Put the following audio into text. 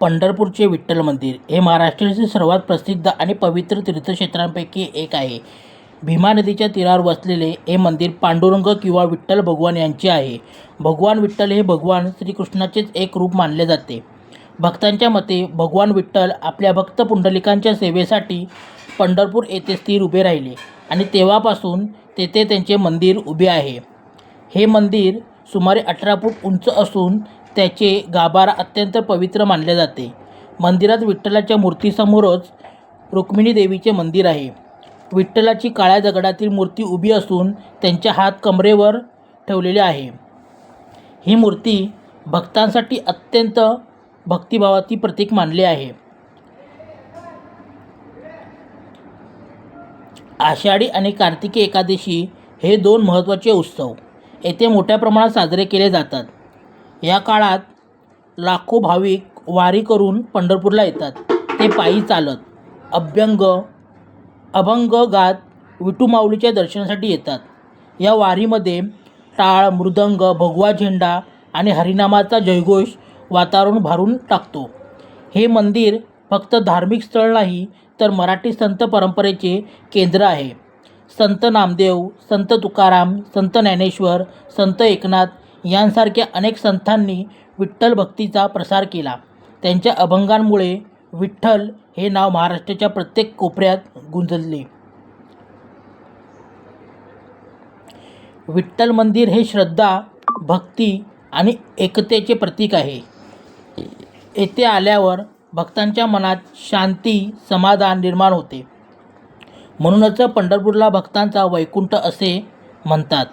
पंढरपूरचे विठ्ठल मंदिर हे महाराष्ट्रातील सर्वात प्रसिद्ध आणि पवित्र तीर्थक्षेत्रांपैकी एक आहे. भीमा नदीच्या तीरावर वसलेले हे मंदिर पांडुरंग किंवा विठ्ठल भगवान यांचे आहे. भगवान विठ्ठल हे भगवान श्रीकृष्णाचेच एक रूप मानले जाते. भक्तांच्या मते भगवान विठ्ठल आपल्या भक्त पुंडलिकांच्या सेवेसाठी पंढरपूर येथे स्थिर उभे राहिले आणि तेव्हापासून तेथे त्यांचे मंदिर उभे आहे. हे मंदिर सुमारे अठरा फूट उंच असून त्याचे गाभारा अत्यंत पवित्र मानले जाते. मंदिरात विठ्ठलाच्या मूर्तीसमोरच रुक्मिणी देवीचे मंदिर आहे. विठ्ठलाची काळ्या दगडातील मूर्ती उभी असून त्यांच्या हात कमरेवर ठेवलेले आहे. ही मूर्ती भक्तांसाठी अत्यंत भक्तिभावाची प्रतीक मानले आहे. आषाढी आणि कार्तिकी एकादशी हे दोन महत्त्वाचे उत्सव. येथे मोठ्या प्रमाणात साजरे केले जातात. या काळात लाखो भाविक वारी करून पंढरपूरला येतात. ते पायी चालत अभ्यंग अभंग गात विटूमाऊलीच्या दर्शनासाठी येतात. या वारीमध्ये टाळ मृदंग भगवा झेंडा आणि हरिनामाचा जयघोष वातावरण भारून टाकतो. हे मंदिर फक्त धार्मिक स्थळ नाही तर मराठी संत परंपरेचे केंद्र आहे. संत नामदेव संत तुकाराम संत ज्ञानेश्वर संत एकनाथ यांसारख्या अनेक संतांनी विठ्ठल भक्तीचा प्रसार केला. त्यांच्या अभंगांमुळे विठ्ठल हे नाव महाराष्ट्राच्या प्रत्येक कोपऱ्यात गुंजले. विठ्ठल मंदिर हे श्रद्धा भक्ती आणि एकतेचे प्रतीक आहे. येथे आल्यावर भक्तांच्या मनात शांती समाधान निर्माण होते. म्हणूनच पंढरपूरला भक्तांचा वैकुंठ असे म्हणतात.